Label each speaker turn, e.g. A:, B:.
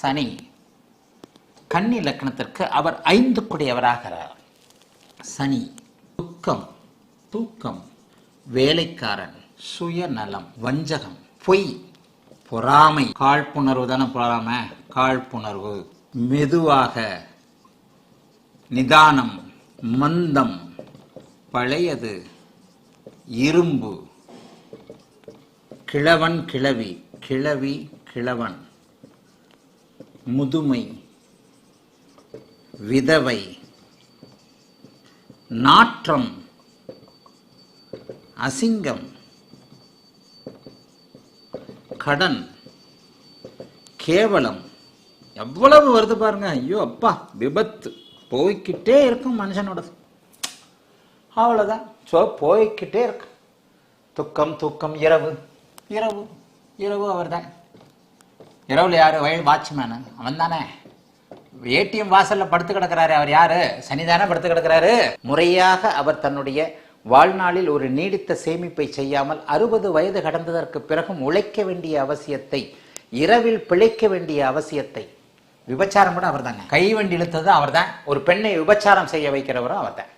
A: சனி. கன்னி லக்னத்திற்கு அவர் ஐந்து குடையவராகிறார் சனி துக்கம் தூக்கம் வேலைக்காரன் சுயநலம் வஞ்சகம் பொய் பொறாமை. காழ்ப்புணர்வு தானே பொறாமை? காழ்ப்புணர்வு. மெதுவாக நிதானம் மந்தம் பழையது இரும்பு கிழவன் கிழவி கிழவி கிழவன். முதுமை விதவை நாற்றம் அசிங்கம் கடன் கேவலம். எவ்வளவு வருது பாருங்க. ஐயோ அப்பா விபத்து. போய்க்கிட்டே இருக்கும் மனுஷனோடது. அவ்வளோதான் ஸோ போய்கிட்டே இருக்கு. துக்கம் தூக்கம் இரவு. இரவு இரவு அவர் தான் இரவுல யாரு? வயல் வாட்ச்மேனு அவன் தானே ஏடிஎம் வாசல்ல படுத்து கிடக்கிறாரு. அவர் யாரு? சனிதானே படுத்து கிடக்கிறாரு. முறையாக அவர் தன்னுடைய வாழ்நாளில் ஒரு நீடித்த சேமிப்பை செய்யாமல் அறுபது வயது கடந்ததற்கு பிறகும் உழைக்க வேண்டிய அவசியத்தை இரவில் பிழைக்க வேண்டிய அவசியத்தை விபச்சாரம் கூட அவர்தாங்க கை வண்டி இழுத்தது அவர்தான். ஒரு பெண்ணை விபச்சாரம் செய்ய வைக்கிறவரும் அவர் தான்